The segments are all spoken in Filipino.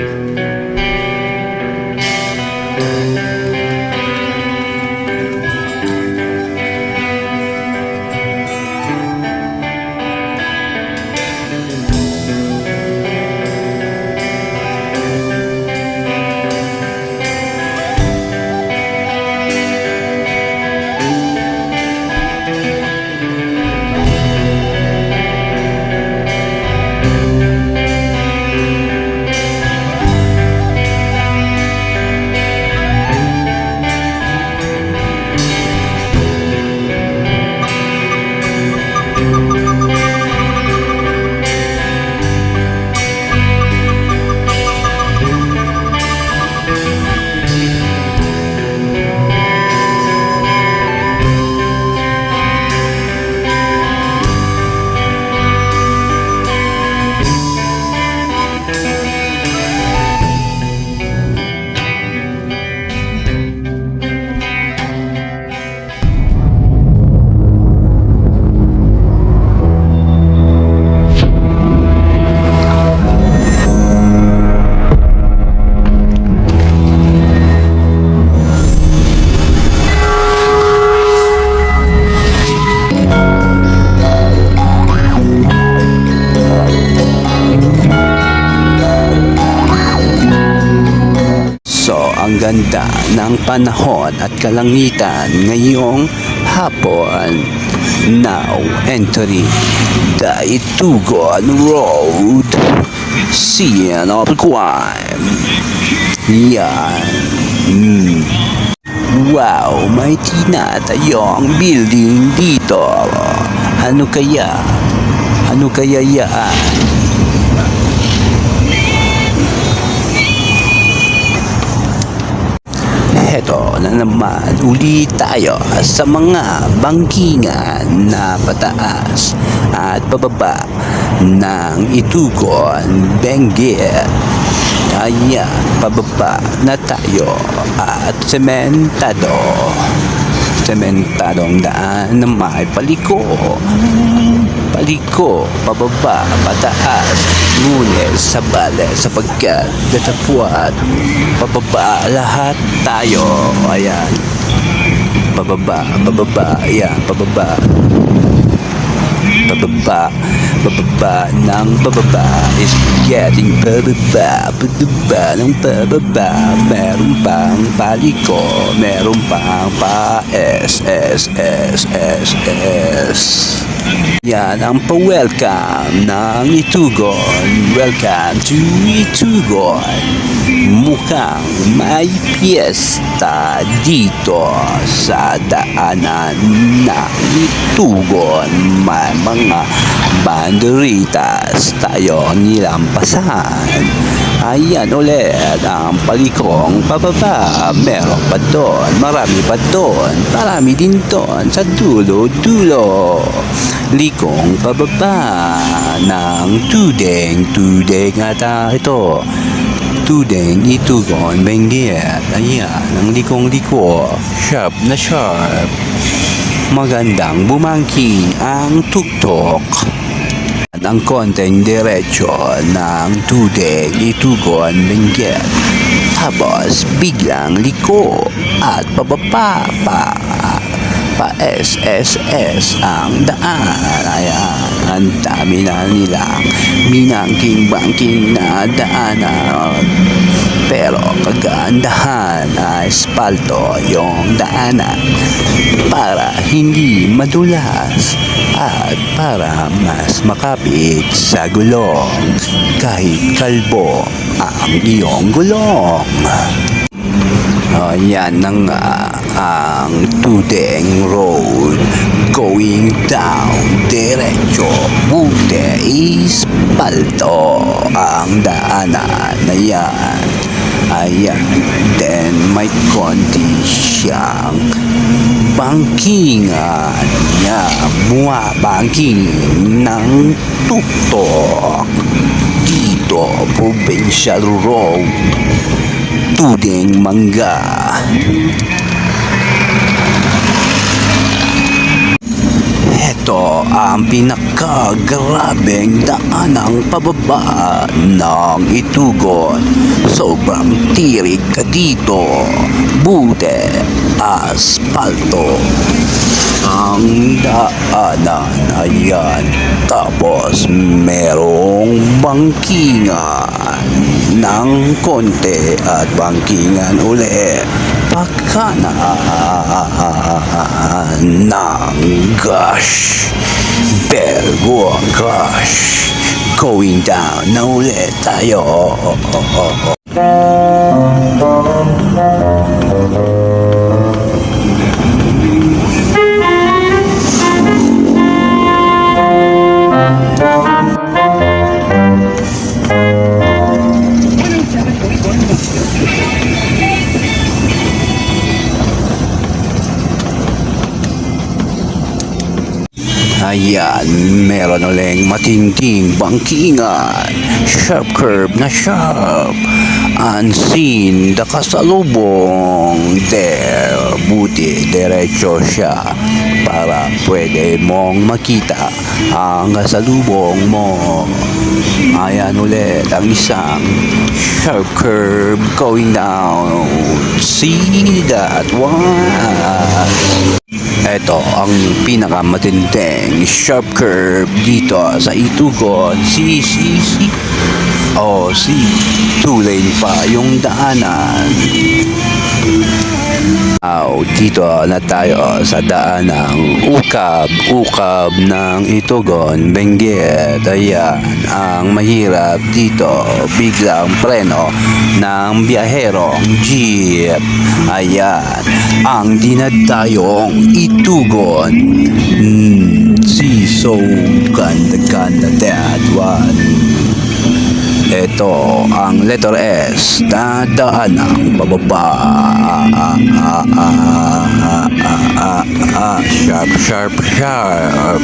So, ng panahon at kalangitan ngayong hapon. Now, entering the Itugon Road. Scene of crime. Yan. Mm. Wow, may tinatayong building dito. Ano kaya? Ano kaya yan? Heto na naman uli tayo sa mga bangkingan na pataas at pababa ng Itugon, Benguet. Ayan, pababa na tayo at sementado. Sementadong daan na may paliko. Paliko, pababa, pataas, ngunit sa bale sapagkat datapwat, pababa lahat tayo. Ayan. Pababa, pababa, ayan, pababa. Pababa, pababa ng pababa is getting pababa, pababa ng pababa. Meron pang paliko, meron pang pa S, S, S, S, S. Yan ang pa-welcome ng Itugon. Welcome to Itugon. Mukhang may piyesta dito sa daanan ng Itugon. May mga banderitas tayo nilampasan. Ayan ulit ang palikong pababa. Meron pa doon. Marami pa doon. Marami din doon sa dulo-dulo. Likong pababa ng tudeng. Tudeng ata ito. Tudeng itugon benggit. Ayan, ang likong-liko. Sharp na sharp. Magandang bumangking ang tuktok. At ang konting diretsyo ng tudeng itugon benggit. Tapos biglang liko at pababa pa pa SSS ang daan. Ayan, ang dami na nilang minangking-bangking na daanan. Pero kagandahan ay espalto yung daanan para hindi madulas at para mas makapit sa gulong kahit kalbo ang iyong gulong. Oh, yan na nga ang Tudeng Road going down diretso. Buti is palto ang daanan. Na yan ayan. Then may konti siyang bangkingan. Niya bumabangking ng tuktok dito Provincial Road. Tudeng Mangga Ito ang pinakagrabeng daanang pababa ng Itugon. Sobrang tirik ka dito. Bute, aspalto. Ang daanan ayan. Tapos merong bangkingan ng konti at bangkingan uli. Pagkanan ng gosh. Bergo gosh. Going down na ulit tayo. Ayan, meron uling matinding bangkingan. Sharp curve na sharp. Unseen, the kasalubong. There, buti, diretso siya. Para pwede mong makita ang kasalubong mo. Ayan ulit ang isang sharp curve going down. See that one? Ito ang pinakamatinding sharp curve dito sa Itugon. Si, si, si. Oh, si. Two lane pa yung daanan. Now, dito na tayo sa daan ng ukab, ukab ng Itugon, Benguet. Ayan, ang mahirap dito, biglang preno ng biyaherong jeep. Ayan, ang dinadayong Itugon. Hmm, si so ganda ganda that one. Ito ang letter S na daan ng bababa. Sharp, sharp, sharp.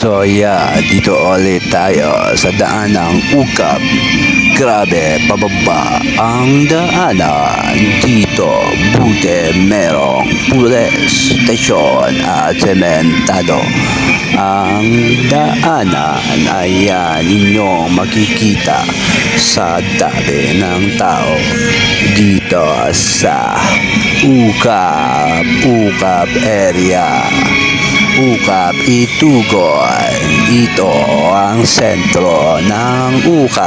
So yeah, dito ulit tayo sa daan ng ukap. Grabe, pababa ang daanan. Dito, buti merong pulis, stasyon at sementado. Ang daanan ay yan inyong makikita sa dami ng tao dito sa Ukap, Ukap area. Ukap Itugon. Ito ang sentro ng Ukap.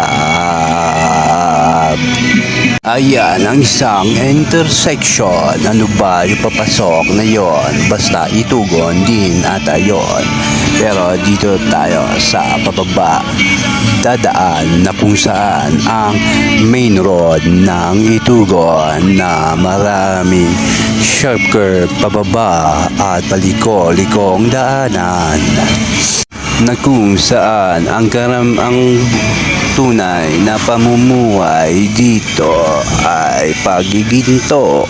Ayan ang isang intersection. Ano ba yung papasok na yon? Basta Itugon din ata yon. Pero dito tayo sa pababa. Dadaan na kung saan ang main road ng Itugon na maraming sharp curve pababa at paliko-likong daanan na kung saan ang karam ang tunay na pamumuhay dito ay pagiginto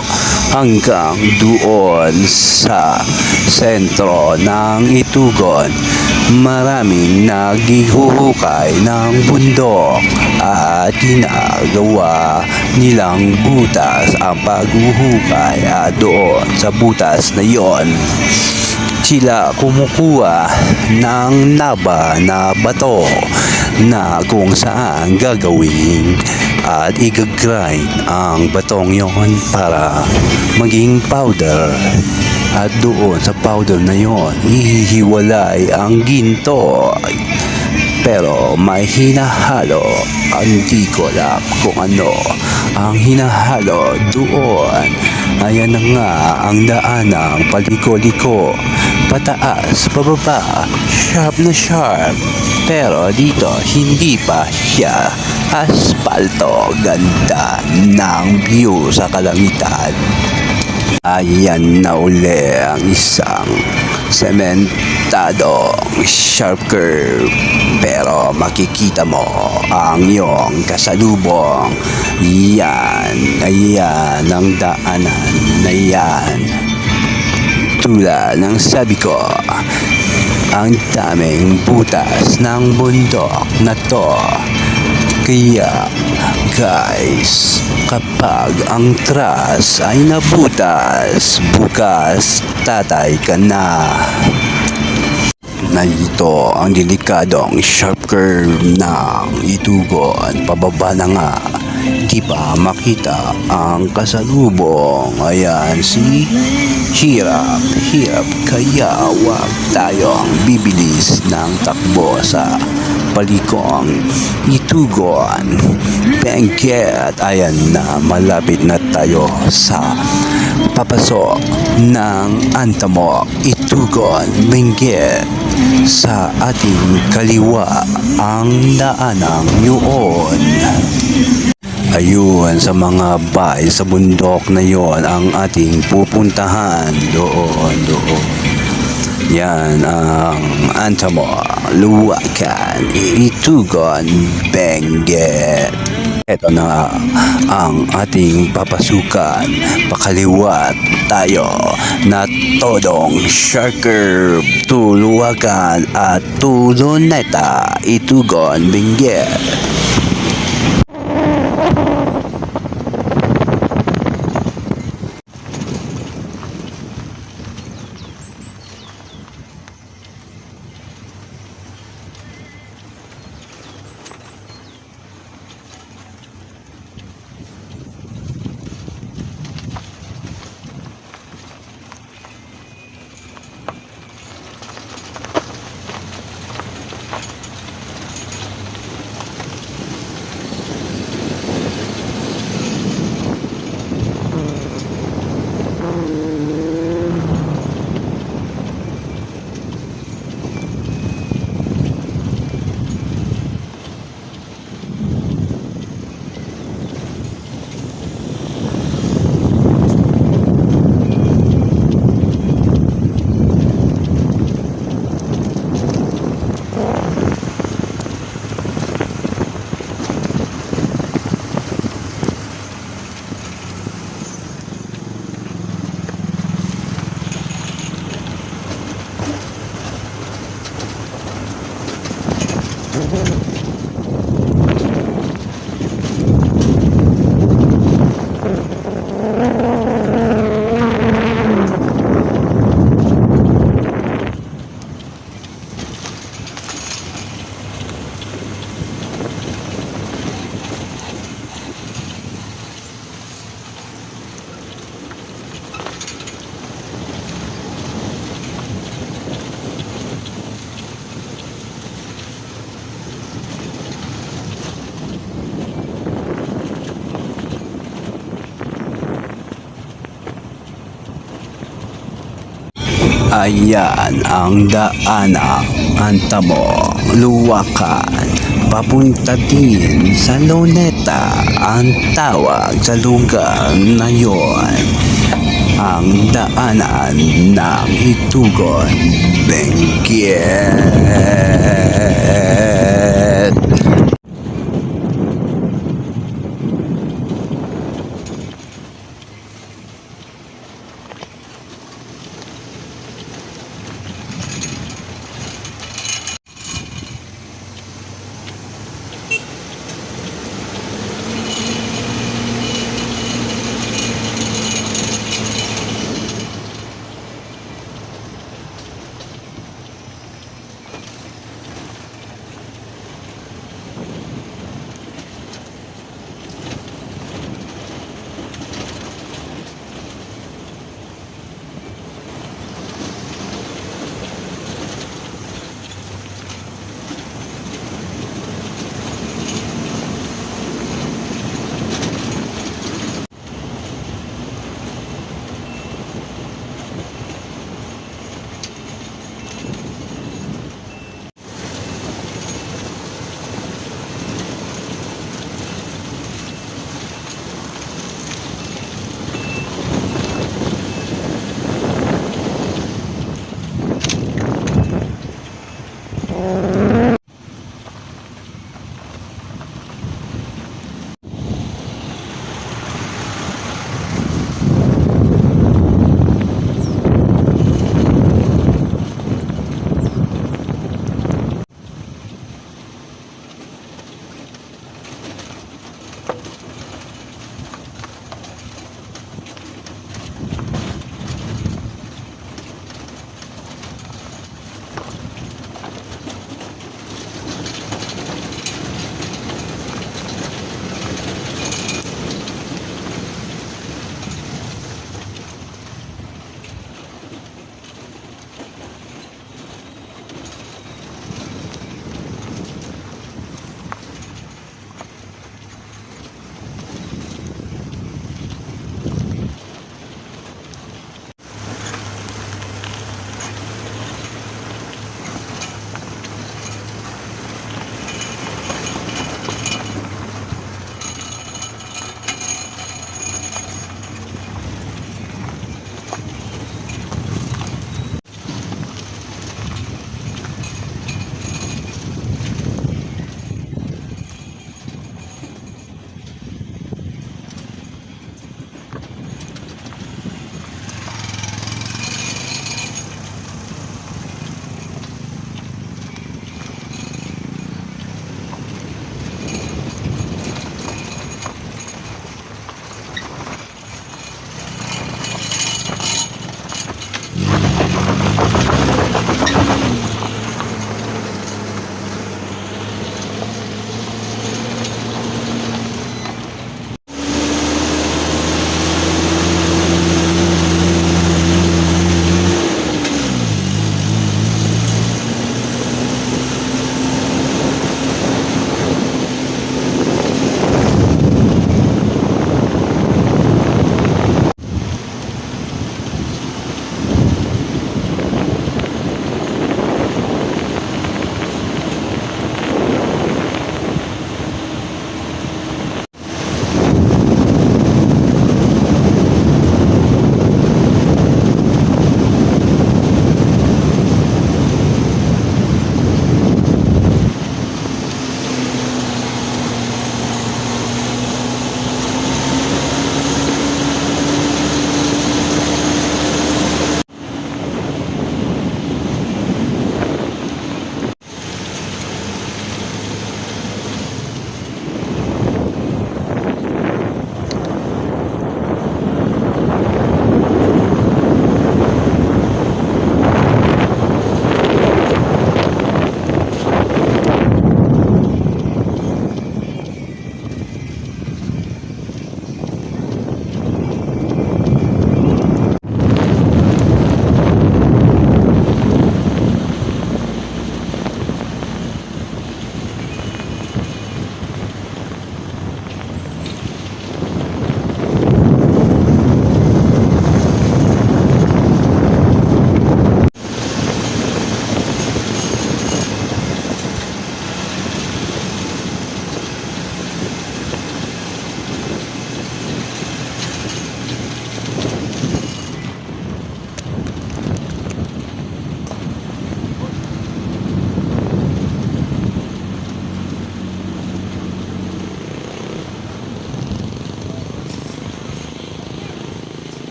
hanggang doon sa sentro ng Itugon. Maraming naghihuhukay ng bundok at ginagawa nilang butas ang paghuhukay at doon sa butas na yon sila kumukuha ng naba na bato na kung saan gagawin at igagrind ang batong yon para maging powder. At doon sa powder na yon ihihiwalay ang ginto pero may hinahalo. Hindi ko alam kung ano ang hinahalo doon. Ayan na nga ang daanang paliko-liko pataas, pababa sharp na sharp. Pero dito hindi pa siya aspalto. Ganda ng view sa kalangitan. Ayan na uli ang isang sementado sharp curve pero makikita mo ang iyong kasalubong. Yan ayan ang daanan na yan. Tulad ng sabi ko ang daming butas ng bundok na to. Kaya guys, kapag ang tras ay nabutas, bukas tatay ka na. na ito ang delikadong sharp curve ng itugon. Pababa na nga. Di pa makita ang kasalubong. Ayan si Hirap. Hirap kaya wag tayong bibilis ng takbo sa palikong itugon. Bengket. Ayan na malapit na tayo sa papasok ng Antamok Itugon Benguet sa ating kaliwa ang daanang yun. Ayun, sa mga bay sa bundok na yon ang ating pupuntahan doon, doon. Yan ang Antamo, Luwakan, Itugon, Benguet. Ito na ang ating papasukan. Pakaliwat tayo na todong Sharker, Tuluwakan at Tuluneta, Itugon, Benguet. Ayan ang daanang Antamo, Luwakan, papunta din sa Luneta ang tawag sa lugar na yon. Ang daanan ng Itugon, Benguet.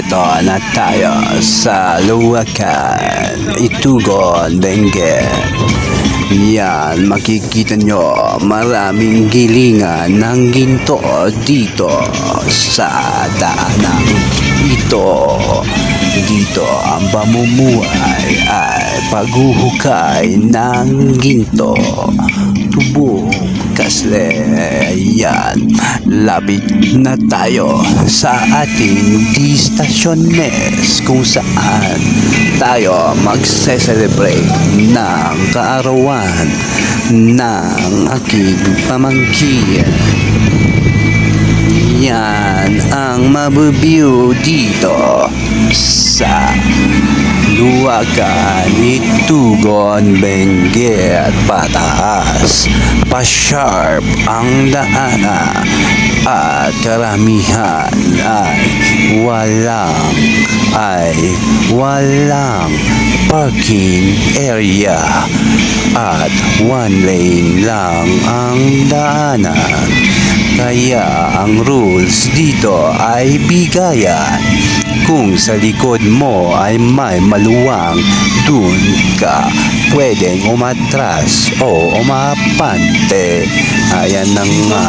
Eto na tayo sa Luwakan, Itugon, Benguet. Yan, makikita nyo maraming gilingan ng ginto dito sa daanang ito. Dito ang pamumuhay ay paghuhukay ng ginto. Tubong kasle. Yan, labit na tayo sa ating distasyones kung saan tayo magse-celebrate ng kaarawan ng aking pamangkin. Yan ang mabubiyo dito sa Luwagan, Itugon, Benguet, Pataas, Pa-sharp ang daana at karamihan ay walang ay walang parking area. At one lane lang ang daanan. Kaya ang rules dito ay bigayan. Kung sa likod mo ay may maluwang, dun ka pwedeng umatras o umapante. Ayan na nga.